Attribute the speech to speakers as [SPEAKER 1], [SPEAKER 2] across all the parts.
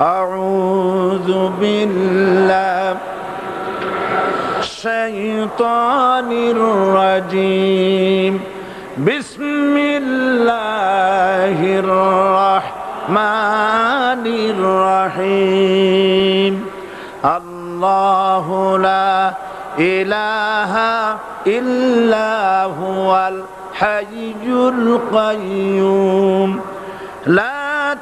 [SPEAKER 1] أعوذ بالله. الشيطان الرجيم. بسم الله الرحمن الرحيم. الله لا إله إلا هو الحي القيوم. لا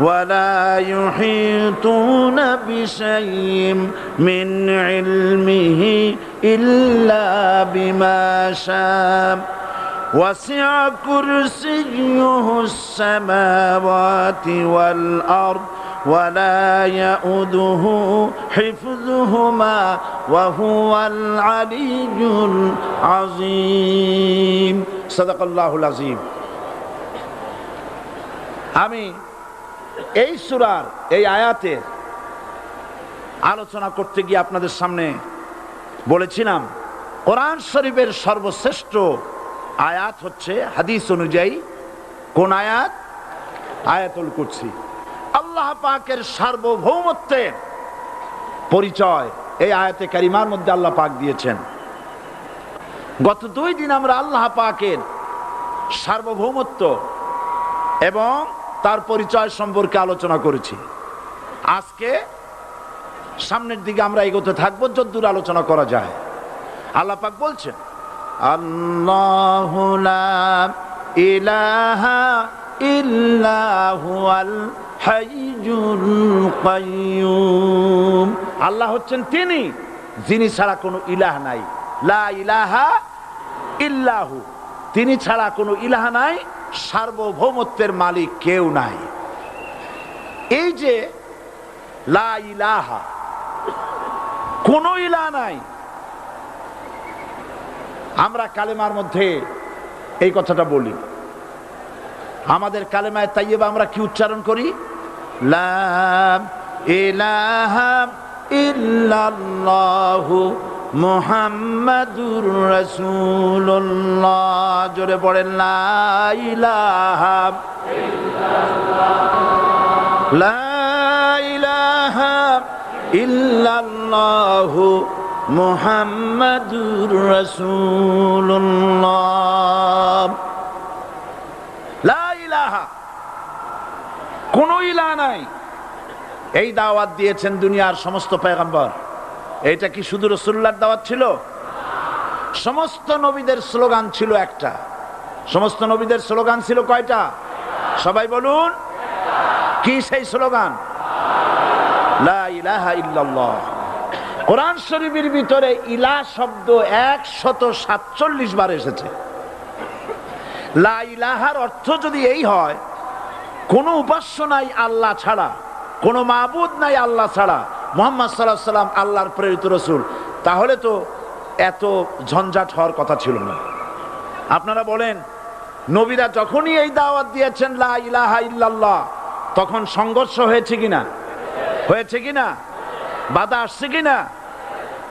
[SPEAKER 1] ولا يحيطون بشيء من علمه إلا بما شاء. وسع كرسيه السماوات والأرض ولا يؤده حفظهما وهو العلي العظيم. صدق الله العظيم. আমি এই সুরার, এই আয়াতের আলোচনা করতে গিয়ে আপনাদের সামনে বলেছিলাম, কোরআন শরীফের সর্বশ্রেষ্ঠ আয়াত হচ্ছে হাদিস অনুযায়ী কোন আয়াত? আয়াতুল কুরসি আল্লাহ পাকের সার্বভৌমত্বের পরিচয় এই আয়াতে কারিমার মধ্যে আল্লাহ পাক দিয়েছেন। গত দুই দিন আমরা আল্লাহ পাকের সার্বভৌমত্ব এবং তার পরিচয় সম্পর্কে আলোচনা করেছি। আজকে সামনের দিকে আমরা এগোতে থাকব, যদ্দূর আলোচনা করা যায়। আল্লাহ পাক বলছেন, আল্লাহ আল্লাহ হচ্ছেন তিনি, যিনি ছাড়া কোনো ইলাহ নাই। লা ইল্লাহু। তিনি ছাড়া কোনো ইলাহা নাই। সার্বভৌমত্বের মালিক কেউ নাই। এই যে লা ইলাহা, কোনো ইলাহ নাই। আমরা কালেমার মধ্যে এই কথাটা বলি। আমাদের কালেমায় তাইয়েবা আমরা কি উচ্চারণ করি? লা ইলাহা ইল্লাল্লাহু মুহাম্মাদুর রাসূলুল্লাহ। জোরে পড়েন, লা ইলাহা লা ইলাহা ইল্লাল্লাহু মুহাম্মাদুর রাসূলুল্লাহ। লা ইলাহা। কোন ইলাহ নাই। এই দাওয়াত দিয়েছেন দুনিয়ার সমস্ত পেগম্বর এটা কি শুধু রসুল্লার দাওয়াত ছিল? সমস্ত নবীদের স্লোগান ছিল একটা। সমস্ত নবীদের স্লোগান ছিল কয়টা? সবাই বলুন। কি সেই স্লোগান? কোরআন শরীফের ভিতরে ইলা শব্দ একশত সাতচল্লিশ বার এসেছে। লা ইলাহার অর্থ যদি এই হয়, কোনো উপাস্য নাই আল্লাহ ছাড়া, কোনো মাবুদ নাই আল্লাহ ছাড়া মোহাম্মদ সাল্লাহ সাল্লাম আল্লাহর প্রেরিত রসুল। তাহলে তো এত ঝঞ্ঝাট হওয়ার কথা ছিল না। আপনারা বলেন, নবীরা যখনই এই দাওয়াত দিয়েছেন, লা ইলাহা ইল্লাল্লাহ, তখন সংঘর্ষ হয়েছে কিনা? হয়েছে কিনা? বাধা আসছে কিনা?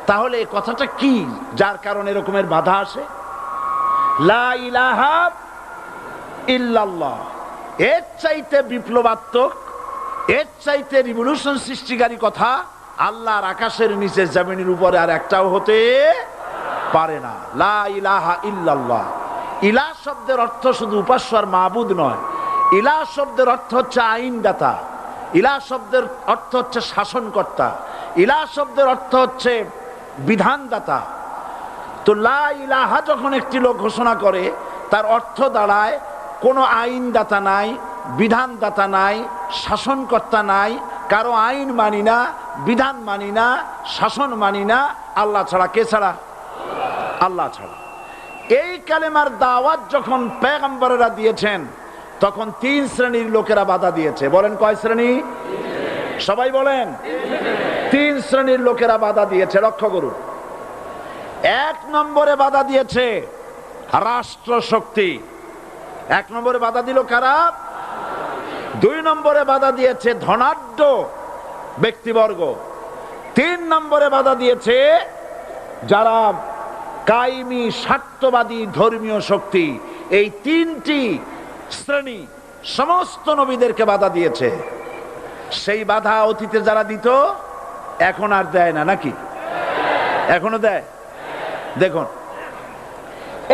[SPEAKER 1] তাহলে এই কথাটা কি? যার কারণে এরকমের বাধা আসে? লা ইলাহা ইল্লাল্লাহ, এর চাইতে বিপ্লবাত্মক এর চাইতে রিভলিউশন সৃষ্টিকারী কথা, আল্লাহর আকাশের নিচে জমিনের উপরে আর একটাও হতে পারে না। লা ইলাহা ইল্লাল্লাহ। ইলা শব্দের অর্থ শুধু উপাস্য আর মাহবুদ নয়। ইলা শব্দের অর্থ হচ্ছে আইনদাতা। ইলা শব্দের অর্থ হচ্ছে শাসনকর্তা। ইলা শব্দের অর্থ হচ্ছে বিধানদাতা। তো লা ইলাহা যখন একটি লোক ঘোষণা করে, তার অর্থ দাঁড়ায় কোনো আইনদাতা নাই বিধানদাতা নাই, শাসনকর্তা নাই, কারও আইন মানি না, বিধান মানি না, শাসন মানি না, আল্লাহ ছাড়া কে ছাড়া? আল্লাহ ছাড়া। এই কালেমার দাওয়াত যখন পেগম্বরেরা দিয়েছেন, তখন তিন শ্রেণির লোকেরা বাধা দিয়েছে। বলেন কয় শ্রেণি? সবাই বলেন। তিন শ্রেণির লোকেরা বাধা দিয়েছে, লক্ষ্য করুন। এক নম্বরে বাধা দিয়েছে রাষ্ট্র শক্তি এক নম্বরে বাধা দিল কারা? দুই নম্বরে বাধা দিয়েছে ধনাঢ্য ব্যক্তিবর্গ। তিন নম্বরে বাধা দিয়েছে যারা কাইমি স্বার্থবাদী ধর্মীয় শক্তি। এই তিনটি শ্রেণি সমস্ত নবীদেরকে বাধা দিয়েছে। সেই বাধা অতীতে যারা দিত, এখন আর দেয় না, নাকি? এখনও দেয়? দেখুন,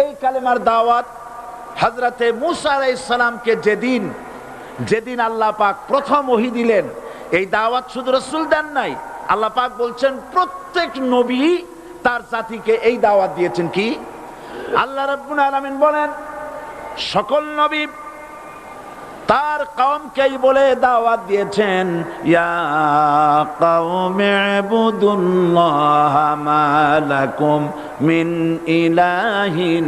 [SPEAKER 1] এই কালেমার দাওয়াত হজরতে মুসা আলাইসালামকে যেদিন যেদিন আল্লাহ পাক প্রথম ওহি দিলেন, এই দাওয়াত শুধু রসুল দেন নাই, আল্লাহ পাক বলছেন, প্রত্যেক নবী তার জাতিকে এই দাওয়াত দিয়েছেন কি? আল্লাহ রব্বুল আলামিন বলেন, সকল নবী তার কমকেই বলে দাওয়াত দিয়েছেন মিন ইলাহিন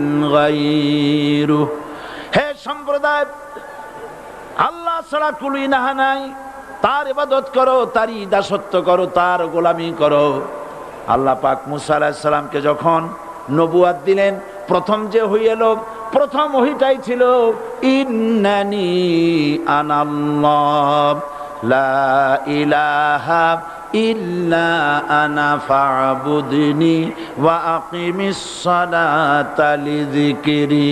[SPEAKER 1] হে সম্প্রদায় ছাড়া কুল ইলাহা নাই। তার ইবাদত করো, তারই দাসত্ব করো, তার গোলামি করো। আল্লাহ পাক মুসা আলাইহিস সালামকে যখন নবুয়াত দিলেন, প্রথম যে হই এলো, প্রথম ওহিটাই ছিল, ইন্নানি আনাল্লাহ, লা ইলাহা ইল্লা আনা ফাবুদনি ওয়া আকিমিস সালাতা লিযিকরি।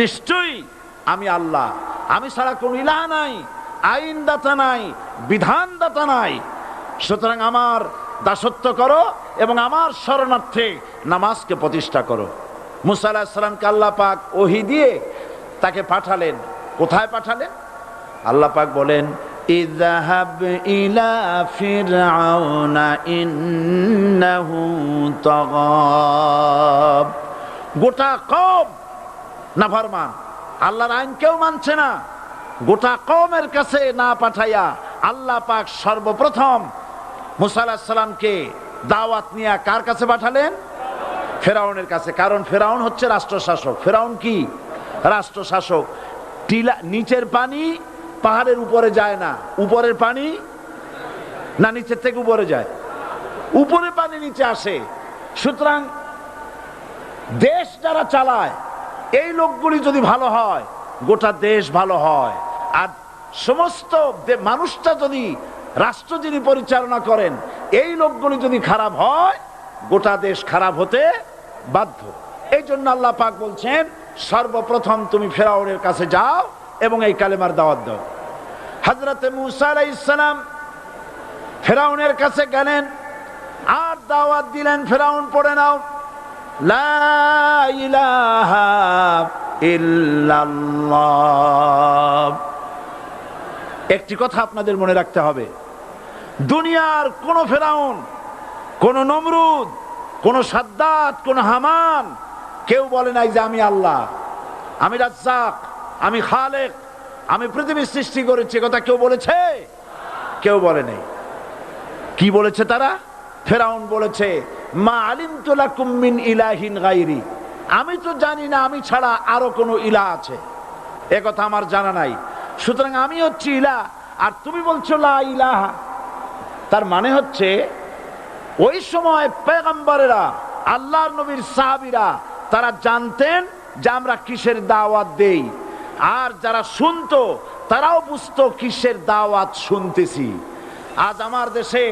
[SPEAKER 1] নিশ্চয়ই আমি আল্লাহ আমি ছাড়া কোন ইলাহ নাই আইন দাতা নাই বিধান দাতা নাই। সুতরাং আমার দাসত্ব করো এবং আমার শরণার্থে নামাজকে প্রতিষ্ঠা করো। মুসা আলাহিসাল্লামকে আল্লাহ পাক ওহি দিয়ে তাকে পাঠালেন। কোথায় পাঠালেন? আল্লাহ পাক বলেন, ইযহাব ইলা ফিরআউনা ইন্নাহু তাগাব। গোটা কম নাফরমান। আল্লাহর আইন কেউ মানছে না। গোটা কমের কাছে না পাঠাইয়া আল্লাহ পাক সর্বপ্রথম মুসা দাওয়াত নিয়ে কার কাছে পাঠালেন? ফেরাউনের কাছে। কারণ ফেরাউন হচ্ছে রাষ্ট্র শাসক ফেরাউন কি? রাষ্ট্র শাসক টিলা, নিচের পানি পাহাড়ের উপরে যায় না। উপরের পানি? না, নিচের থেকে উপরে যায়। উপরে পানি নিচে আসে। সুতরাং দেশ যারা চালায় এই লোকগুলি যদি ভালো হয়, গোটা দেশ ভালো হয়। আর সমস্ত মানুষটা যদি রাষ্ট্র যিনি পরিচালনা করেন, এই লোকগুলি যদি খারাপ হয়, গোটা দেশ খারাপ হতে বাধ্য। এই জন্য আল্লাহ পাক বলছেন, সর্বপ্রথম তুমি ফেরাউনের কাছে যাও এবং এই কালেমার দাওয়াত দাও। হজরতে মুসা আলাইসালাম ফেরাউনের কাছে গেলেন, আর দাওয়াত দিলেন, ফেরাউন পড়ে নাও। একটি কথা আপনাদের মনে রাখতে হবে। দুনিয়ার কোন ফেরাউন, কোন নমরুদ, কোন সাদ্দাত, কোন হামান, কেউ বলে নাই যে আমি আল্লাহ। আমি রাজ্জাক, আমি খালেক, আমি পৃথিবীর সৃষ্টি করেছি কথা কেউ বলেছে? কেউ বলে নেই। কি বলেছে তারা? ফেরাউন বলেছে মা আলিম তোলা কুম্মিন ইলাহিন গাইরি আমি তো জানি না, আমি ছাড়া আরও কোনো ইলা আছে। এ কথা আমার জানা নাই। সুতরাং আমি হচ্ছি ইলা, আর তুমি বলছো লা ইলাহা। তার মানে হচ্ছে, ওই সময় পেগম্বরেরা, আল্লাহর নবীর সাহাবিরা, তারা জানতেন যে আমরা কিসের দাওয়াত দেই। আর যারা শুনতো, তারাও বুঝতো কিসের দাওয়াত শুনতেছি। আজ আমার দেশে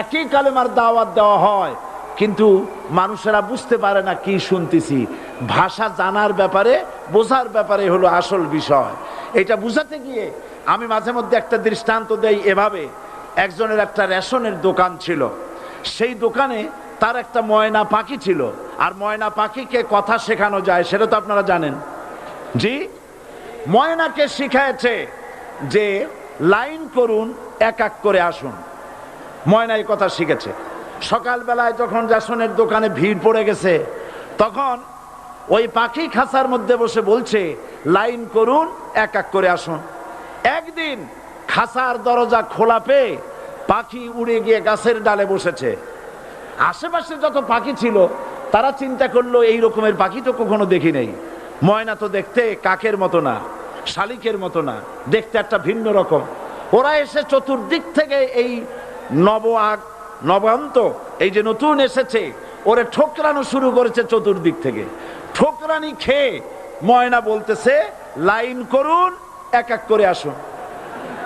[SPEAKER 1] একই কালেমার দাওয়াত দেওয়া হয়। কিন্তু মানুষেরা বুঝতে পারে না কি শুনতেছি। ভাষা জানার ব্যাপারে, বোঝার ব্যাপারে হলো আসল বিষয়। এটা বুঝাতে গিয়ে আমি মাঝে মধ্যে একটা দৃষ্টান্ত দেই এভাবে। একজনের একটা রেশনের দোকান ছিল। সেই দোকানে তার একটা ময়না পাখি ছিল। আর ময়না পাখিকে কথা শেখানো যায়, সেটা তো আপনারা জানেন। জি? ময়নাকে শিখাইছে যে লাইন করুন, এক এক করে আসুন। ময়না এই কথা শিখেছে। সকালবেলায় যখন রেশনের দোকানে ভিড় পড়ে গেছে, তখন ওই পাখি খাঁচার মধ্যে বসে বলছে, লাইন করুন, এক এক করে আসুন। একদিন খাঁচার দরজা খোলা পেয়ে পাখি উড়ে গিয়ে গাছের ডালে বসেছে। আশেপাশে যত পাখি ছিল, তারা চিন্তা করল, এই রকমের পাখি তো কখনো দেখি নেই। ময়না তো দেখতে কাকের মতো না, শালিকের মতো না, দেখতে একটা ভিন্ন রকম। ওরা এসে চতুর্দিক থেকে এই নব আগ নবান্ত, এই যে নতুন এসেছে, ওরে ঠোকরানো শুরু করেছে চতুর্দিক থেকে। ঠোকরানি খেয়ে ময়না বলতেছে, লাইন করুন, এক এক করে আসুন।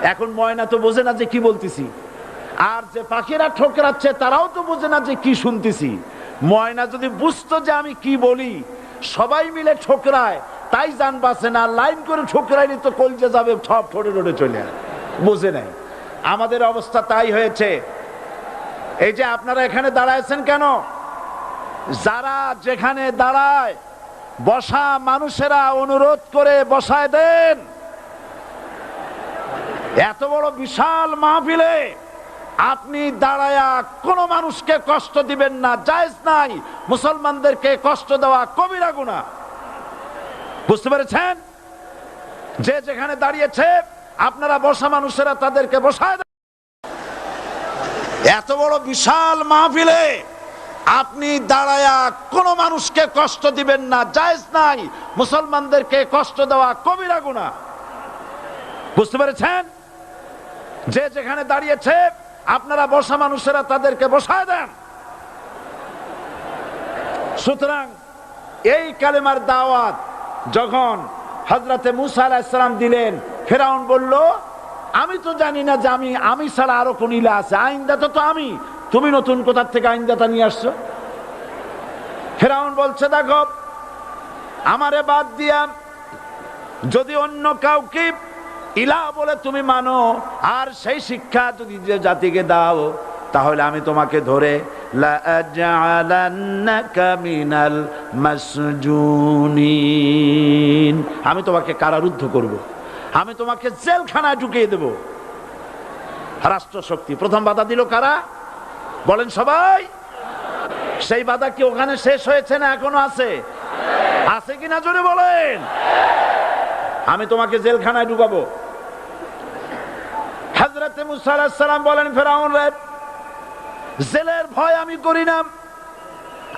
[SPEAKER 1] এখন ময়না তো বোঝে না যে কি বলতেছি। আর যে পাখিরা ঠোকরাচ্ছে, তারাও তো বোঝে না যে কি শুনতেছি। ময়না যদি বুঝতো যে আমি কি বলি, সবাই মিলে ঠোকরায়, তাই জান বাসে না, লাইন করে ঠোকরাইনি তো কলজে যাবে সব ঠোঁটে ঠোঁটে চলে বোঝে নাই। আমাদের অবস্থা তাই হয়েছে এই যে আপনারা এখানে দাঁড়াইছেন কেন? যারা যেখানে দাঁড়ায়, বসা মানুষেরা অনুরোধ করে বসায় দেন। এত বড় বিশাল মাহফিলে আপনি দাঁড়ায়া কোন মানুষকে কষ্ট দিবেন না, জায়েজ নাই। মুসলমানদেরকে কষ্ট দেওয়া কবিরা গুণা বুঝতে পেরেছেন? যে যেখানে দাঁড়িয়েছে, আপনারা বসা মানুষেরা তাদেরকে বসায় এত বড় বিশাল মাহফিলে আপনি দাঁড়ায়া কোন মানুষকে কষ্ট দিবেন না, জায়েজ নাই। মুসলমানদেরকে কষ্ট দেওয়া কবিরা গুণা বুঝতে পেরেছেন? যে যেখানে দাঁড়িয়েছে, আপনারা বসা মানুষেরা তাদেরকে বসায় দেন। সুতরাং এই কালেমার দাওয়াত যখন হজরতে মুসা আলাহিসাম দিলেন, ফেরাউন বলল আমি তো জানি না যে আমি আমি ছাড়া আরও কোন ইলা আছে। আইনদাতা তো আমি। তুমি নতুন কোথার থেকে আইনদাতা নিয়ে আসছো? ফেরাউন বলছে, দেখো, আমারে বাদ দিয়া যদি অন্য কাউকে ইলা বলে তুমি মানো, আর সেই শিক্ষা যদি যে জাতিকে দাও, তাহলে আমি তোমাকে ধরে আমি তোমাকে কারারুদ্ধ করব। আমি তোমাকে জেলখানায় ঢুকিয়ে দেব। রাষ্ট্র শক্তি প্রথম বাধা দিল কারা? বলেন সবাই। সেই বাধা কি ওখানে শেষ হয়েছে না এখনও আছে? আছে কিনা জোরে বলেন। আমি তোমাকে জেলখানায় ঢুকাবো। হাজরাতে মুসালাম বলেন, ফেরাউন রে, জেলের ভয় আমি করি না।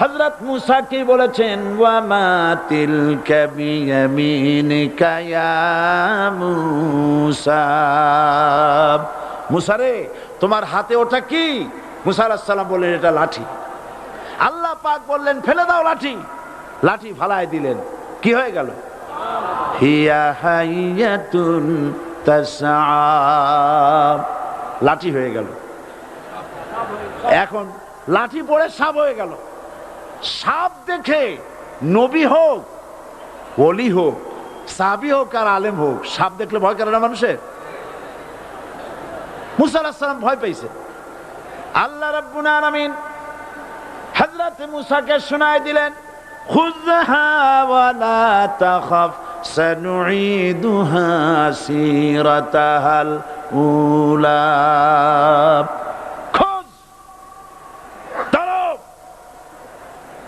[SPEAKER 1] হযরত মুসা কি বলেছেন? ওয়া মা তিলকা বিয়ামিনিকা ইয়া মুসা। মুসা রে, তোমার হাতে ওটা কি? মুসা আলাইহিস সালাম বললেন, এটা লাঠি। আল্লাহ পাক বললেন, ফেলে দাও লাঠি। লাঠি ফালায় দিলেন। কি হয়ে গেল? লাঠি হয়ে গেল। এখন লাঠি পড়ে সাপ হয়ে গেল। সাপ দেখে নবী হোক অলি হোক, সাবি হোক আর আলেম হোক, সাপ দেখলে ভয় করে না মানুষের? মুসা ভয় পাইছে আল্লাহ রাব্বুল আলামিন হযরত মুসাকে শোনায় দিলেন, খুযহা ওয়ালা তাখাফ, সানুঈদুহা উলা খোঁজ ধরো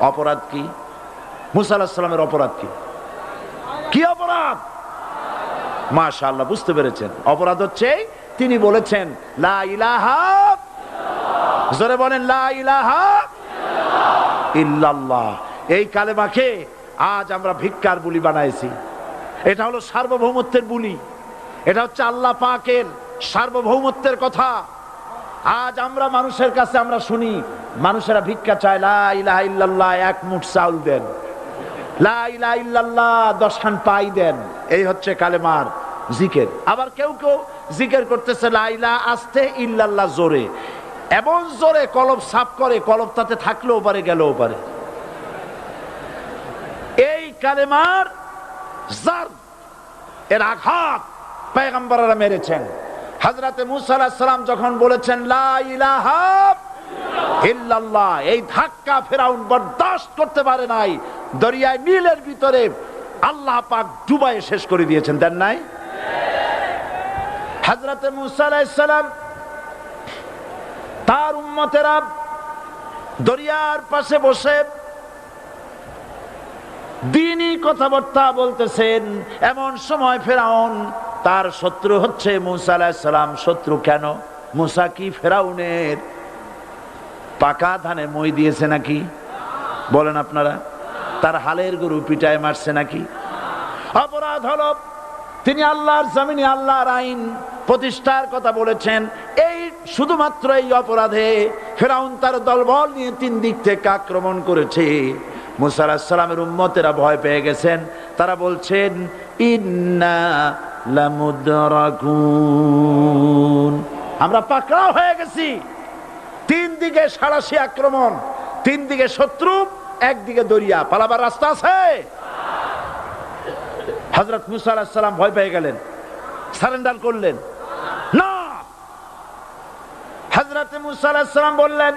[SPEAKER 1] অপরাধ কি? মুসা আলাহিসাল্লামের অপরাধ কি? কি অপরাধ? মাশা আল্লাহ বুঝতে পেরেছেন। অপরাধ হচ্ছে, তিনি বলেছেন, লা ইলাহা জোরে বলেন, লা ইলাহা এই কালেমাকে আজ আমরা ভিক্ষার বুলি বানাইছি। এটা হলো সার্বভৌমত্বের বুলি। এটা হচ্ছে আল্লাহ পাকের সার্বভৌমত্বের কথা। আজ আমরা মানুষের কাছে আমরা শুনি মানুষেরা ভিক্ষা চায়, লা ইলাহা ইল্লাল্লাহ, এক মুঠ চাউল দেন। লা ইলাহা ইল্লাল্লাহ, দশ খান পাই দেন। এই হচ্ছে কালেমার জিকের। আবার কেউ কেউ জিকের করতেছে, লা ইলাহা আস্তে ইল্লাল্লাহ জোরে। এমন জোরে কলব সাফ করে, কলব তাতে থাকলেও পারে, গেলেও পারে। এই কালেমার জার, এর আঘাত পেগম্বররা মেরেছেন। হজরতে মুসা সালাম যখন বলেছেন, লা এই ধাক্কা ফেরাউন বরদাস্ত করতে পারে নাই। দরিয়ায় নীলের ভিতরে আল্লাহ পাক শেষ করে দিয়েছেন, দেন নাই? হজরতে মুসা আলাইহিস সালাম, তার উম্মতেরা দরিয়ার পাশে বসে দিনই কথাবার্তা বলতেছেন, এমন সময় ফেরাউন, তার শত্রু হচ্ছে মুসা আলাহিসাল্লাম শত্রু কেন? মুসা কি ফেরাউনের পাকা ধানে মই দিয়েছে নাকি? বলেন আপনারা, তার হালের গরু পিটায় মারছে নাকি? অপরাধ হল, তিনি আল্লাহর জমিনে আল্লাহর আইন প্রতিষ্ঠার কথা বলেছেন, এই শুধুমাত্র এই অপরাধে ফেরাউন তার দলবল নিয়ে তিন দিক থেকে আক্রমণ করেছে। মুসা আলাহিসাল্লামের উম্মতেরা ভয় পেয়ে গেছেন, তারা বলছেন, ইন্না আমরা পাকড়াও হয়ে গেছি। তিন দিকে সাড়াশি আক্রমণ, তিন দিকে শত্রু একদিকে দরিয়া। পালাবার রাস্তা আছে? হজরত মুসা আলাহিসাল্লাম ভয় পেয়ে গেলেন, সারেন্ডার করলেন। না! হজরত মুসা বললেন,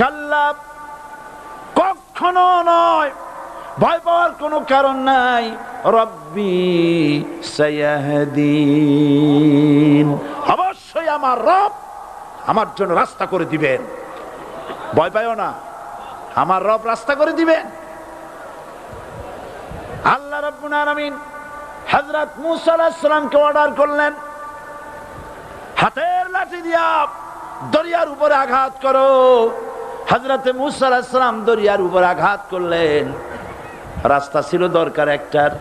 [SPEAKER 1] কাল্লা, কখনো নয়, ভয় পাওয়ার কোনো কারণ নাই। রব্বি সায়াহদিন। অবশ্যই আমার রব আমার জন্য রাস্তা করে দিবেন। ভয় পাইও না। আমার রব রাস্তা করে দিবেন। আল্লাহ রব্বুল আলামিন হযরত মূসা আলাইহিস সালামকে অর্ডার করলেন, হাতের লাঠি দিয়া দরিয়ার উপরে আঘাত করো। হজরতে মুসা আলাইহিস সালাম দরিয়ার উপর আঘাত করলেন। রাস্তা ছিল দরকার একটার।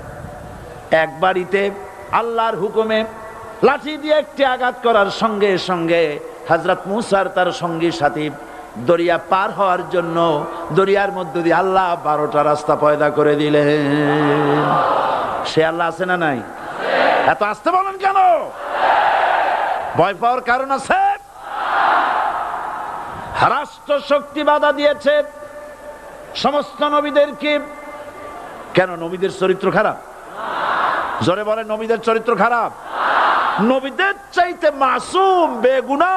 [SPEAKER 1] এক বাড়িতে আল্লাহর হুকুমে লাঠি দিয়ে একটি আঘাত করার সঙ্গে সঙ্গে হজরত মুসার তার সঙ্গী সাথী দরিয়া পার হওয়ার জন্য দরিয়ার মধ্য দিয়ে আল্লাহ বারোটা রাস্তা পয়দা করে দিলেন। সে আল্লাহ আছে না নাই? এত আসতে বলেন কেন? ভয় পাওয়ার কারণ আছে? রাষ্ট্র শক্তি বাধা দিয়েছে। সমস্ত নবীদেরকে। কেন? নবীদের চরিত্র খারাপ? জোরে বলে নবীদের চরিত্র খারাপ? নবীদের চাইতে মাসুম, বেগুনা,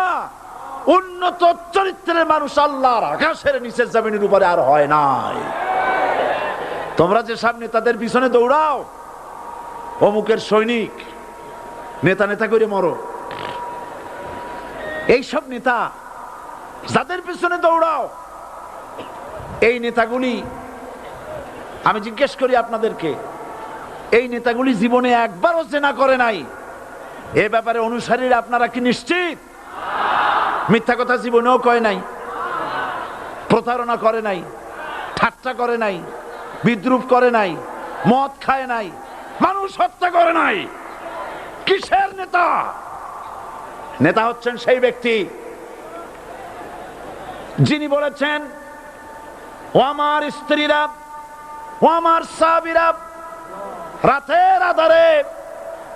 [SPEAKER 1] উন্নত চরিত্রের মানুষ আল্লাহর আকাশের নিচের জমিনের উপরে আর হয় নাই। তোমরা যে সামনে তাদের পিছনে দৌড়াও, অমুকের সৈনিক, নেতা নেতা করে মরো। এইসব নেতা যাদের পিছনে দৌড়াও, এই নেতাগুলি, আমি জিজ্ঞেস করি আপনাদেরকে, এই নেতাগুলি জীবনে একবারও চেনা করে নাই। এ ব্যাপারে অনুসারীরা আপনারা কি নিশ্চিত? মিথ্যা কথা জীবনেও কয় নাই, প্রতারণা করে নাই, ঠাট্টা করে নাই, বিদ্রুপ করে নাই, মদ খায় নাই, মানুষ হত্যা করে নাই। কিসের নেতা? নেতা হচ্ছেন সেই ব্যক্তি যিনি বলেছেন, ও আমার স্ত্রীরা, ও আমার সাবিরা রাতের আধারে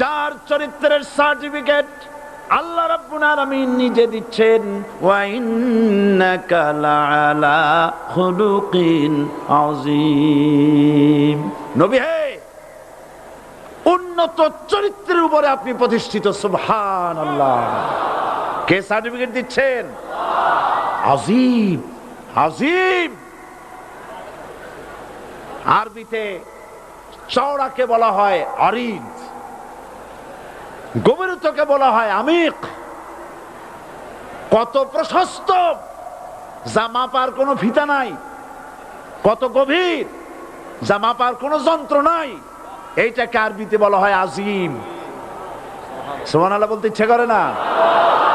[SPEAKER 1] যার চরিত্রের সার্টিফিকেট আল্লাহ রাব্বুল আলামিন নিজে দিচ্ছেন, ওয়া ইন্নাকা লাআলা খুলুকিন আযীম। নবী হে, উন্নত চরিত্রের উপরে আপনি প্রতিষ্ঠিত, সুবহানাল্লাহ। কে সার্টিফিকেট দিচ্ছেন? আজিম আজিম আরবিতে চওড়াকে বলা হয় অরিদ গভীরতাকে বলা হয় আমিক। কত প্রশস্ত, যা মাপার কোনো ফিতা নাই। কত গভীর, যা মাপার কোনো যন্ত্র নাই। এইটাকে আরবিতে বলা হয় আজিম। সোমান আল্লাহ বলতে ইচ্ছে করে না?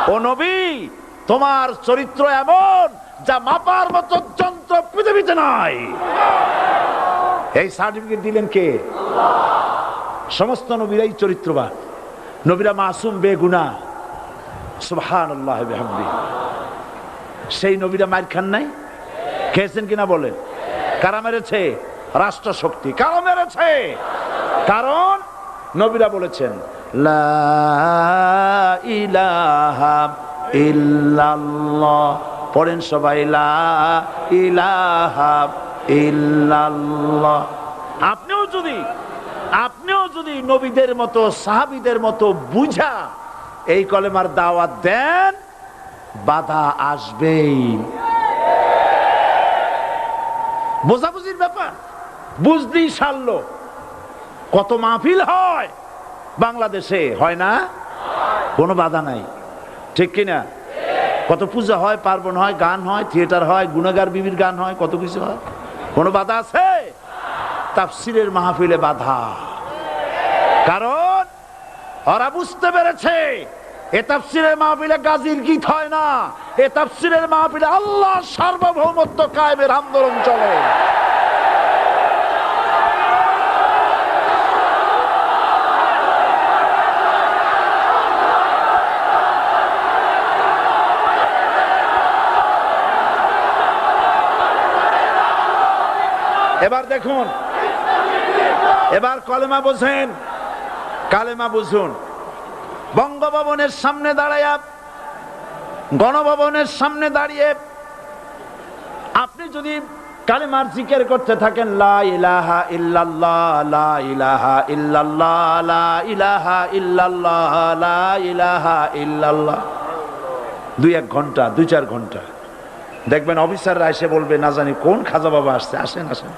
[SPEAKER 1] ও নবী, তোমার চরিত্র এমন, যা মাপার মতো যন্ত্র পৃথিবীতে নাই। এই সার্টিফিকেট দিলেন কে? সমস্ত নবীরাই চরিত্রবান। নবীরা মাসুম বেগুনা। সুবহান আল্লাহ সেই নবীরা মার খান নাই? খেয়েছেন কিনা বলেন? কারা মেরেছে? রাষ্ট্র শক্তি কারা মেরেছে? কারণ নবীরা বলেছেন পড়েন সবাই ইলাহা ইল্লাল্লাহ। আপনিও যদি আপনিও যদি নবীদের মতো, সাহাবীদের মতো বুঝা এই কলেমার দাওয়াত দেন, বাধা আসবেই। বোঝাবুঝির ব্যাপার, বুঝতেই সারল। কত মাহফিল হয় বাংলাদেশে, হয় না? কোনো বাধা নাই। ঠিক কিনা কত পূজা হয়, পার্বণ হয়, গান হয়, থিয়েটার হয়, গুণাগার, বিবির গান হয়, কত কিছু হয়। কোনো বাধা আছে? তাফসিরের মাহফিলে বাধা। কারণ ওরা বুঝতে পেরেছে, এ তাফসিরের মাহফিলে গাজীর গীত হয় না, এ তাফসিরের মাহফিলে আল্লাহ সার্বভৌমত্ব কায়েমের আন্দোলন চলে। এবার দেখুন এবার কলেমা বোঝেন। কালেমা বুঝুন। বঙ্গভবনের সামনে দাঁড়াইয়া গণভবনের সামনে দাঁড়িয়ে আপনি যদি কালেমার জিকের করতে থাকেন, লা ইলাহা লা ইলাহা লা ইলাহা ইলাহা দুই এক ঘণ্টা, দুই চার ঘণ্টা। দেখবেন অফিসাররা এসে বলবে, না জানি কোন খাজা বাবা আসছে, আসেন আসেন।